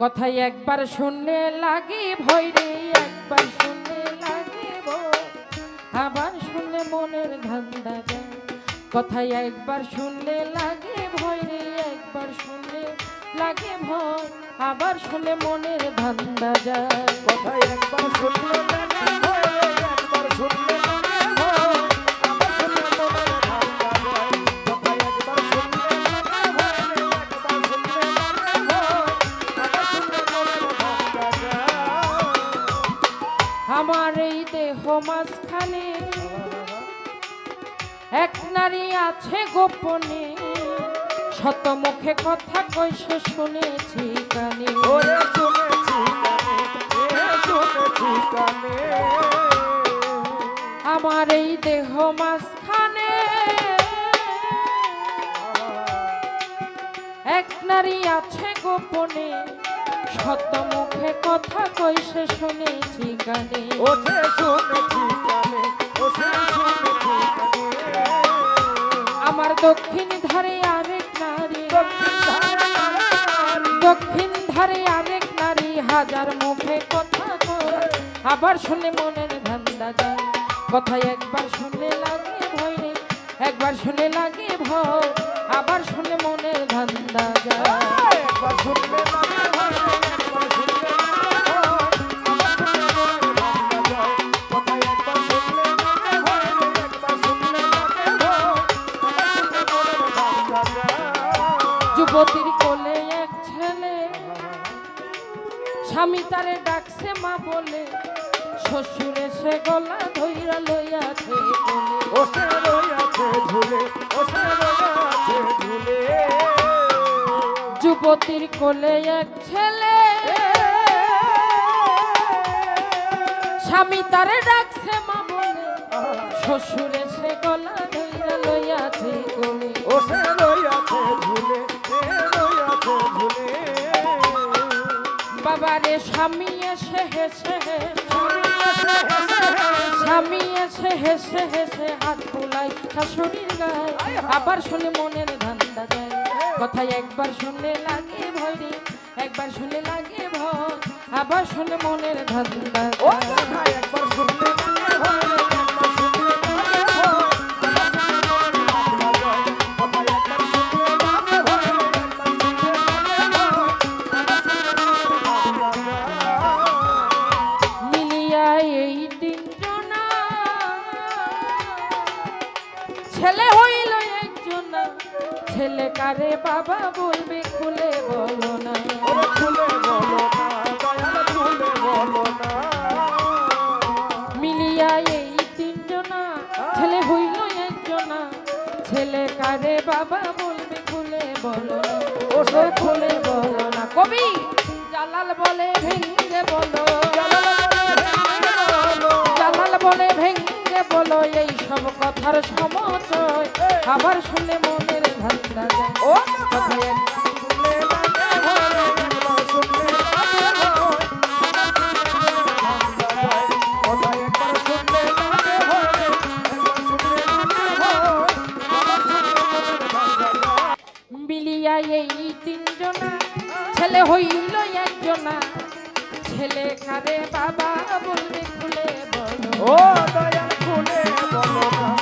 কথাই একবার শুনলে লাগে ভয় রে, একবার শুনলে লাগে আবার শুনলে মনের ধান্দা যায়। কথাই একবার শুনলে লাগে ভয় রে, একবার শুনলে লাগে ভয়। আবার শুনলে মনের ধান্দা যায়। কথাই একবার শুনলে মাঝখানে। এক নারী আছে গোপনে শত মুখে কথা কইসে শুনেছি কানে। ওরে শুনেছি কানে, শুনেছি কানে। আমার এই দেহ মাঝখানে। এক নারী আছে গোপনে শত মুখে কথা কইসে শুনেছি কানে ওঠে শুনেছি কানে, ওঠে শুনেছি আমার দক্ষিণ ধারে আরেক নারী। দক্ষিণ ধারে আরেক নারী হাজার মুখে কথা কয়। আবার শুনে মনের ধান্দা যায়। কথা একবার শুনলে লাগে ভয় রে একবার শুনে লাগে ভয়। আবার শুনে মনের ধান্দা যায়। একবার শুনলে যুবতীর কোলে এক ছেলে। স্বামী তারে ডাকছে মা বলে শ্বশুর এসে গলা ধইরা লইয়াছে কোলে। ওসে রইয়াছে ঝুলে, ওসে রইয়াছে ঝুলে। যুবতীর কোলে এক ছেলে। স্বামী তারে ডাকছে মা বলে শ্বশুর এসে গলা বাবারে, স্বামী এসে হেসে স্বামী এসে হেসে হেসে হাত বুলাই শাশুড়ির গায়ে। আবার শুনে মনের ধান্দা যায়। কথায় একবার শুনলে লাগে ভয় একবার শুনে লাগে ভয় আবার শুনে মনের ধান্দা যায়। একবার শুনলে ছেলে হইল একজন ছেলে কারে বাবা বলবে খুলে বলো না। খুলে বলো না, খুলে বলো না। মিলিয়া এই তিনজনা ছেলে হইল একজনা ছেলে কারে বাবা বলবে খুলে বলো না। খুলে বলো না। কবি জালাল বলে ভেঙ্গে বলো কথার সমচয় আবার শুনে মনের ধান্দা যায়। ও কথায়। মিলিয়া এই তিনজনা ছেলে হইল একজনা। ছেলে কারে বাবা বলবে খুলে বলো। ও দয়া খুলে বলো।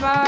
bye.